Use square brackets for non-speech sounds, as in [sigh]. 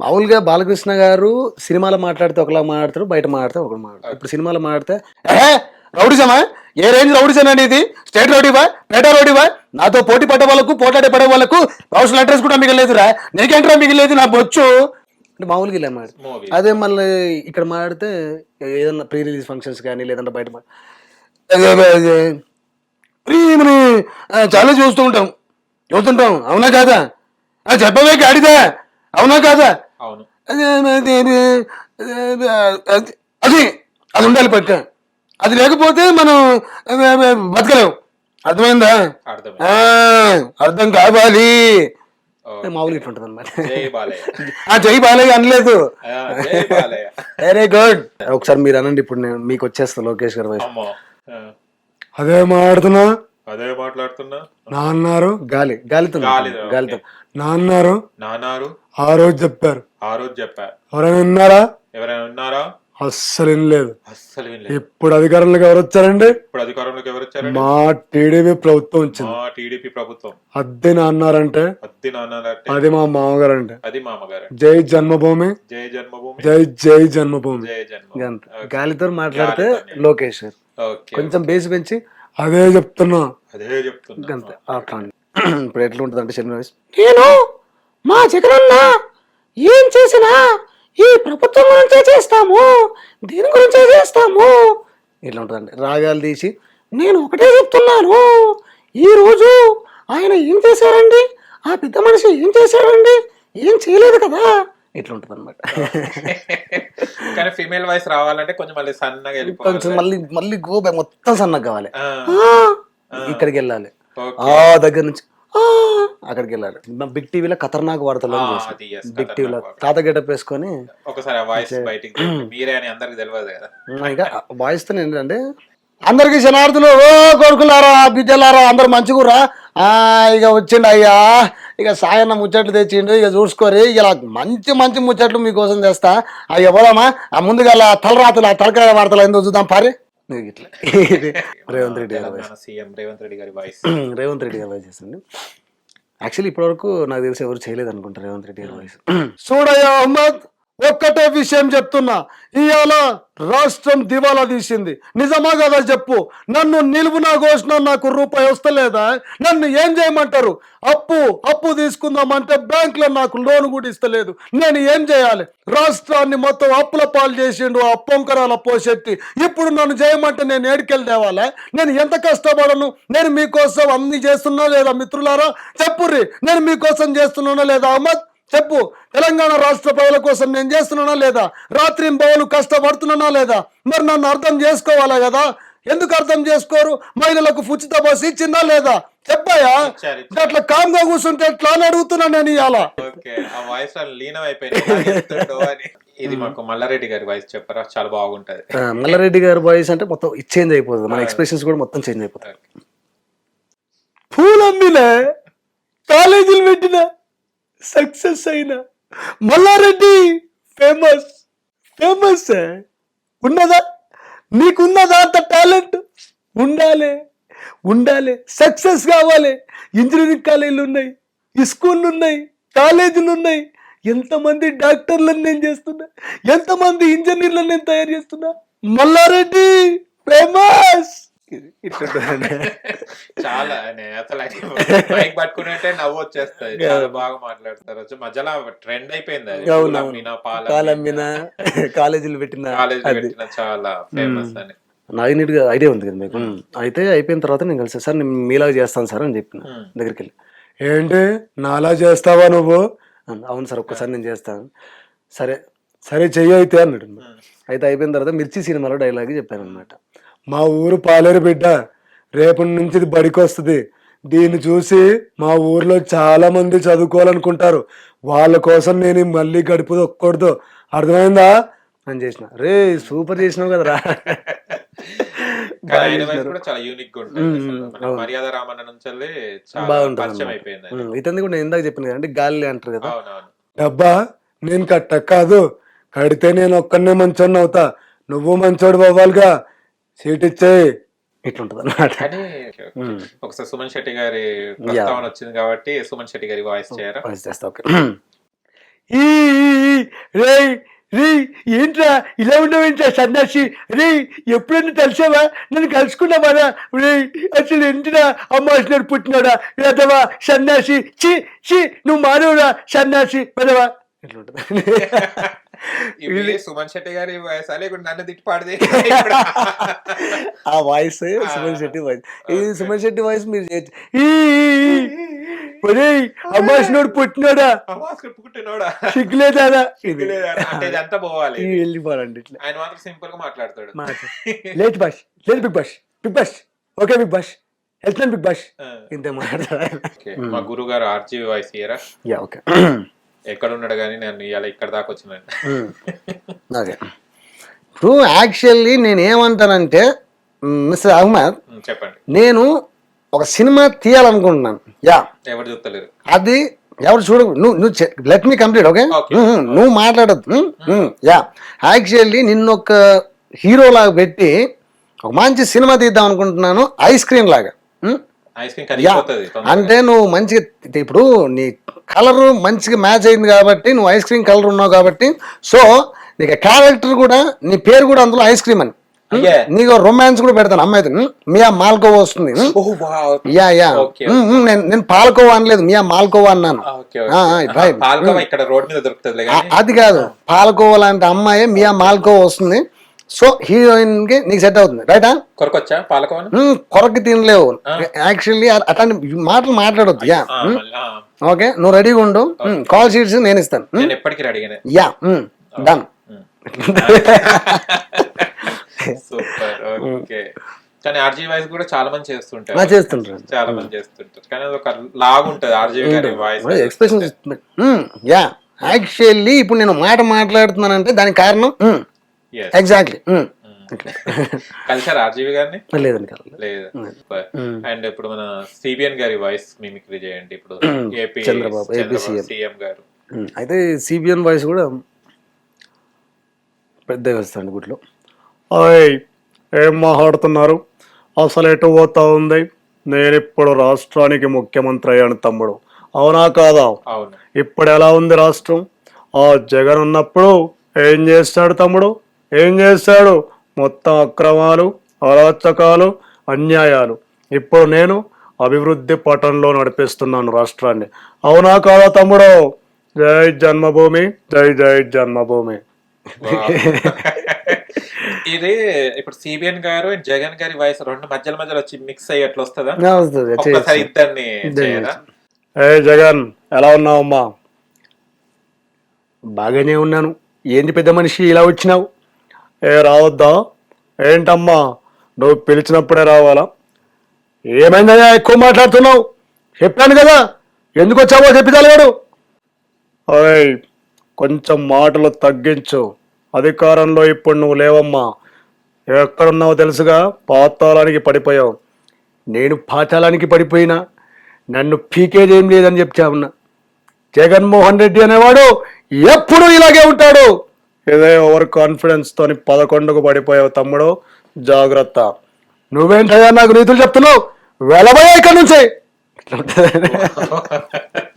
మామూలుగా బాలకృష్ణ గారు సినిమాలో మాట్లాడితే ఒకలా మాట్లాడతారు బయట మాట్లాడితే ఒకలా మాట్లాడతారు. ఇప్పుడు సినిమాలో మాట్లాడితే ఏ రౌడిజమా? ఏ రేంజ్ రౌడిజం అండి ఇది? స్టేట్ రౌడీవా పేట రౌడీవా నాతో పోటీ పడ్డ వాళ్ళకు పోటాడే పడే వాళ్ళకు పర్సనల్ అడ్రస్ కూడా మిగలేదురా నీకేంట్రా మిగిలేదు నా బొచ్చు అంటే మామూలుగా ఇలా మాట. అదే మళ్ళీ ఇక్కడ మాట్లాడితే ఏదన్నా ప్రీ రిలీజ్ ఫంక్షన్స్ కానీ లేదంటే బయట చాలా చూస్తూ ఉంటాం. చూస్తుంటాం. అవునా కాదా? చెప్పవే గాడిదా. అవునా కాదా? అవును. అదే, అదే, ఉండాలి పక్క అది లేకపోతే మనం బతకలేం. అర్థమైందా? అర్థం కావాలి. ఓకే. మామూలుగా ఇట్లా ఉంటుంది అనమాట జై బాలయ్య. ఆ జై బాలయ్య అనలేదు. వెరీ గుడ్ ఒకసారి మీరు అనండి ఇప్పుడు నేను మీకు వచ్చేస్తా లోకేష్ గారి అదే మాట్లాడుతున్నా? అదే మాట్లాడుతున్నా? నా అన్నారు గాలి గాలితో గాలితో, గాలితో నా అన్నారు నాన్నారు. ఆ రోజు చెప్పారు. ఆ రోజు చెప్పా. ఎవరైనా విన్నారా? ఎవరైనా ఉన్నారా అస్సలు వినలేదు. అస్సలు వినలేదు. ఇప్పుడు అధికారంలోకి ఎవరు వచ్చారండి? ఇప్పుడు అధికారంలోకి ఎవరు వచ్చారండి? మా టీడీపీ ప్రభుత్వం వచ్చింది. మా టీడీపీ ప్రభుత్వం. అద్దె నా అన్నారంటే అద్ది నాన్నారంటే? అది మా మామగారు అంటే అది మామగారు. జై జన్మభూమి. జై జన్మభూమి. జై జై జన్మభూమి. జై జన్మ అంతే. గాలితో మాట్లాడితే లోకేష్ కొంచెం బేస్ పెంచి అదే చెప్తున్నా. అదే చెప్తున్నా. అంతే అట్లా. ఇప్పుడు ఎట్లా ఉంటుంది అంటే వాయిస్ నేను మా జగనన్న ఏం చేసినా ఈ ప్రభుత్వం గురించే చేస్తాము దీని గురించే చేస్తాము. ఇట్లా ఉంటుందండి రాగాలు తీసి నేను ఒకటే చెప్తున్నాను ఈ రోజు ఆయన ఏం చేశారండి? ఆ పెద్ద మనిషి ఏం చేశారండి? ఏం చేయలేదు కదా. ఇట్లా ఉంటుంది అనమాట కానీ ఫీమేల్ వాయిస్ రావాలంటే కొంచెం మళ్ళీ సన్నగా కొంచెం మళ్ళీ మళ్ళీ గోబె మొత్తం సన్నగా కావాలి. ఆ, ఇక్కడికి వెళ్ళాలి. ఆ దగ్గర నుంచి అక్కడికి వెళ్ళాలి బిగ్ టీవీలో ఖతర్నాక్ వార్తలు అని బిగ్ టీవీలో తాత గెటప్ వేసుకొని ఒకసారి వాయిస్ బయటికి తీయండి. [clears throat] మీరే అని అందరికి తెలియదు కదా. ఇంకా వాయిస్తో ఏంటంటే అందరికి శనార్థులు ఓ కొడుకులారా బిడ్డలారా అందరు మంచిగురా ఆ ఇక వచ్చిండు అయ్యా. ఇక సాయన్న ముచ్చట్లు తెచ్చిండు. ఇక చూసుకోరి. ఇలా మంచి మంచి ముచ్చట్లు మీకోసం తెస్తా. అయ్యా పోదామా? ఆ ముందుగా అలా తలరాతలు ఆ తలకాయ వార్తలు ఏందో చూద్దాం. పారి. ఇదిగో ఇట్లా. [laughs] రేవంత్ రెడ్డి గారి సీఎం రేవంత్ రెడ్డి గారి వాయిస్ [clears throat] రేవంత్ రెడ్డి గారి వాయిస్ చేసింది యాక్చువల్లీ ఇప్పటివరకు నాకు తెలిసి ఎవరు చేయలేదు అనుకుంటా రేవంత్ రెడ్డి గారి వాయిస్ [clears throat] చూడయ్యా అహ్మద్! ఒక్కటే విషయం చెప్తున్నా. ఇవాళ రాష్ట్రం దివాలా తీసింది. నిజమా కదా చెప్పు. నన్ను నిలువునా ఘోషణ నాకు రూపాయి వస్తలేదా? నన్ను ఏం చేయమంటారు? అప్పు అప్పు తీసుకుందామంటే బ్యాంకులో నాకు లోన్ కూడా ఇస్తలేదు. నేను ఏం చేయాలి? రాష్ట్రాన్ని మొత్తం అప్పుల పాలు చేసిండు ఆ పొంకరాల పోషెత్తి ఇప్పుడు నన్ను చేయమంటే నేను ఏడికెళ్ళి తేవాలా? నేను ఎంత కష్టపడను? నేను మీకోసం అన్ని చేస్తున్నా లేదా మిత్రులారా? చెప్పుర్రి. నేను మీకోసం చేస్తున్నానా లేదా అహ్మద్? చెప్పు తెలంగాణ రాష్ట్ర ప్రజల కోసం నేను చేస్తున్నానా లేదా? రాత్రి బౌలు కష్టపడుతున్నానా లేదా? మరి నన్ను అర్థం చేసుకోవాలా కదా? ఎందుకు అర్థం చేసుకోరు? మహిళలకు ఉచిత బస్సు ఇచ్చిందా లేదా? చెప్పాయా అట్లా కామ్గా కూర్చుంటే ఎట్లా అని అడుగుతున్నా నేను ఇవాళ ఇది మాకు మల్లారెడ్డి గారి వాయిస్ చెప్పరా? చాలా బాగుంటది. మల్లారెడ్డి గారి వాయిస్ అంటే మొత్తం చేంజ్ అయిపోతుంది. మన ఎక్స్ప్రెషన్స్ కూడా మొత్తం చేంజ్ అయిపోతాయి. పూలమ్మిన కాలేజీలు పెట్టిన సక్సెస్ అయిన మల్లారెడ్డి ఫేమస్ ఫేమస్ ఉన్నదా? నీకున్నదా అంత టాలెంట్? ఉండాలి ఉండాలి. సక్సెస్ కావాలి. ఇంజనీరింగ్ కాలేజీలు ఉన్నాయి స్కూళ్ళు ఉన్నాయి కాలేజీలు ఉన్నాయి. ఎంతమంది డాక్టర్లను నేను చేస్తున్నా? ఎంతమంది ఇంజనీర్లను నేను తయారు చేస్తున్నా? మల్లారెడ్డి ఫేమస్! చాలా అసలు మైక్ పట్టుకున్నట్టే నవ్వు వచ్చేస్తుంది. చాలా బాగా మాట్లాడతారు. మధ్యలో ట్రెండ్ అయిపోయింది అది. కాలమ్మిన కాలేజీలు పెట్టిన కాలేజ్ అది. పెట్టిన చాలా ఫేమస్ అని. నాకు నీట్గా ఐడియా ఉంది కదా మీకు. అయితే అయిపోయిన తర్వాత నేను కలిసి. సార్ నేను మీలాగా చేస్తాను సార్ అని చెప్పిన. Hmm. దగ్గరికి వెళ్ళి ఏంటి? నాలా చేస్తావా నువ్వు? అవును సార్ ఒక్కసారి నేను చేస్తాను. సరే సరే చెయ్యి అయితే అన్నాడు. అయితే అయిపోయిన తర్వాత మిర్చి సినిమాలో డైలాగ్ చెప్పాను అనమాట మా ఊరు పాలేరు బిడ్డ. రేపటి నుంచి ఇది బడికి వస్తుంది దీన్ని చూసి మా ఊర్లో చాలా మంది చదువుకోవాలనుకుంటారు. వాళ్ళ కోసం నేను మళ్ళీ గడుపు ఒక్కకూడదు అర్థమైందా? అని చేసిన. రే సూపర్ చేసినావు కదరా. బాగుంటుంది ఇతన్ని కూడా నేను ఇందాక చెప్పిన అంటే గాలి అంటారు కదా. డబ్బా నేను కట్ట కాదు. కడితే నేను ఒక్కనే మంచోడిని అవుతా. నువ్వు మంచోడు అవ్వాలిగా. సీట్ ఇచ్చేయి ఇట్లుంటది అన్నమాట కానీ ఒకసారి సుమన్ శెట్టి గారి ప్రస్తావన వచ్చింది కాబట్టి సుమన్ శెట్టి గారి వాయిస్ చేయరా? వాయిస్ చేస్తా ఓకే. ఈ రే రే ఏంట్రా? ఇలా ఉండవేంట్రా సన్యాసి? రే ఎప్పుడైనా కలిసావా? నన్ను కలుసుకున్నావా రే? అసలు ఏంటిరా? అమ్మాసినాడు పుట్టినాడా? లేదవా సన్యాసి? చి చి నువ్వు మానవురా? సన్యాసి? పదవా? ఇట్లా ఉంటుంది ఇవి [laughs] సుమన్ శెట్టి గారి వయసు? లేకుండా నన్ను తిట్టి పాడితే [laughs] ఆ వాయిస్ సుమన్ శెట్టి వాయిస్. ఇది సుమన్ శెట్టి వాయిస్ మీరు చేయొచ్చు. అమ్మాసినోడు పుట్టినాడా? పుట్టినోడా? సిగ్గులేదా అంటే ఇదంతా పోవాలి. ఇది వెళ్ళిపోరండి ఇట్లా. ఆయన మాత్రం సింపుల్గా మాట్లాడతాడు let bash let big bash. Big bash. Okay big bash. వెళ్తున్నాను బిగ్ బాష్. ఇంతే మాట్లాడతాడు. మా గురువు గారు ఆర్జీవి వాయిస్ ఇయరా యా ఓకే. ఎక్కడ ఉన్నాడు కానీ నేను ఇవాళ ఇక్కడ దాకా వచ్చినాను ఓకే [laughs] ఇప్పుడు యాక్చువల్లీ నేను ఏమంటానంటే మిస్టర్ అహ్మద్ చెప్పండి. నేను ఒక సినిమా తీయాలనుకుంటున్నాను. యా. ఎవరు చూస్తలేరు? అది ఎవరు చూడ నువ్వు నువ్వు లెట్ మీ కంప్లీట్ ఓకే. నువ్వు మాట్లాడద్దు. యా. యాక్చువల్లీ నిన్ను ఒక హీరో లాగా పెట్టి ఒక మంచి సినిమా తీద్దాం అనుకుంటున్నాను ఐస్ క్రీమ్ లాగా. అంటే నువ్వు మంచిగా ఇప్పుడు నీ కలర్ మంచిగా మ్యాచ్ అయింది కాబట్టి నువ్వు ఐస్ క్రీమ్ కలర్ ఉన్నావు కాబట్టి సో నీకు క్యారెక్టర్ కూడా నీ పేరు కూడా అందులో ఐస్ క్రీమ్ అని. నీకు రొమాన్స్ కూడా పెడతాను అమ్మాయితో? మియా మాల్కోవా వస్తుంది. Yeah yeah. నేను నేను పాల్కోవా అనలేదు మియా మాల్కోవా అన్నాను. అది కాదు పాల్కోవా లాంటి అమ్మాయి మియా మాల్కోవా వస్తుంది. సో హీరోయిన్కి నీకు సెట్ అవుతుంది రైటా కొరకొచ్చా? పాలకోవను? కొరకి తినలేవు. యాక్చువల్లీ అట్లాంటి మాటలు మాట్లాడొద్దు యా. ఓకే నువ్వు రెడీగా ఉండు. కాల్ షీట్స్ నేను ఇస్తాను. ఎప్పటికీ అడిగాను యా డన్. [laughs] Super okay. కానీ ఆర్జీ వాయిస్ కూడా చాలా మంది చేస్తుంటారు. చేస్తుంటారు. చాలా మంది చేస్తుంటారు. కానీ అది ఒక లాగ్ ఉంటది ఆర్జీవి గారి వాయిస్. Expression yeah. యాక్చువల్లీ ఇప్పుడు నేను మాట మాట్లాడుతున్నానంటే దానికి కారణం ఎగ్జాక్ట్లీ [laughs] కలిసారు ఆర్జీవి గారిని? లేదండి లేదు. అండ్ ఇప్పుడు మన సిబిఎన్ గారి వాయిస్ మిమిక్రీ చేయండి. ఇప్పుడు ఏపీ చంద్రబాబు. సీఎం. గారు. అయితే సిబిఎన్ వాయిస్ కూడా పెద్ద వస్తుంది గుట్లో అయ్ ఏం మాట్లాడుతున్నారు? అసలు ఎటు పోతా ఉంది? నేను ఇప్పుడు రాష్ట్రానికి ముఖ్యమంత్రి అయ్యాను తమ్ముడు. అవునా కాదా? అవును. ఇప్పుడు ఎలా ఉంది రాష్ట్రం? ఆ జగన్ ఉన్నప్పుడు ఏం చేస్తాడు తమ్ముడు? ఏం చేస్తాడు? మొత్తం అక్రమాలు అరాచకాలు అన్యాయాలు. ఇప్పుడు నేను అభివృద్ధి పటంలో నడిపిస్తున్నాను రాష్ట్రాన్ని. అవునా కాదా తమ్ముడు? జై జన్మభూమి జై జై జన్మభూమి. [laughs] ఇది ఇప్పుడు సిబిఎన్ గారు జగన్ గారి వాయిస్ రెండు మధ్యలో మధ్యలో వచ్చి మిక్స్ అయ్యి ఎట్లా వస్తుందా. ఇద్దరిని ఏ జగన్ ఎలా ఉన్నావమ్మా? బాగానే ఉన్నాను. ఏంటి పెద్ద మనిషి ఇలా వచ్చినావు? ఏ రావద్దా? ఏంటమ్మా? నువ్వు పిలిచినప్పుడే రావాలా? ఏమైందయ్యా ఎక్కువ మాట్లాడుతున్నావు? చెప్పాను కదా ఎందుకు వచ్చావో చెప్పిదాలేడు ఓయ్ కొంచెం మాటలు తగ్గించు. అధికారంలో ఇప్పుడు నువ్వు లేవమ్మా. ఎక్కడున్నావో తెలుసుగా పాతాళానికి పడిపోయావు. నేను పాతాళానికి పడిపోయినా నన్ను పీకేదేం లేదని చెప్తా జగన్మోహన్ రెడ్డి అనేవాడు ఎప్పుడు ఇలాగే ఉంటాడు. ఇదే ఓవర్ కాన్ఫిడెన్స్ తోని పదకొండుకు పడిపోయావు తమ్ముడు. జాగ్రత్త. నువ్వేంటయ్యా నాకు నీతులు చెప్తున్నావు? వెళ్ళబోయా ఇక్కడ నుంచి. [laughs]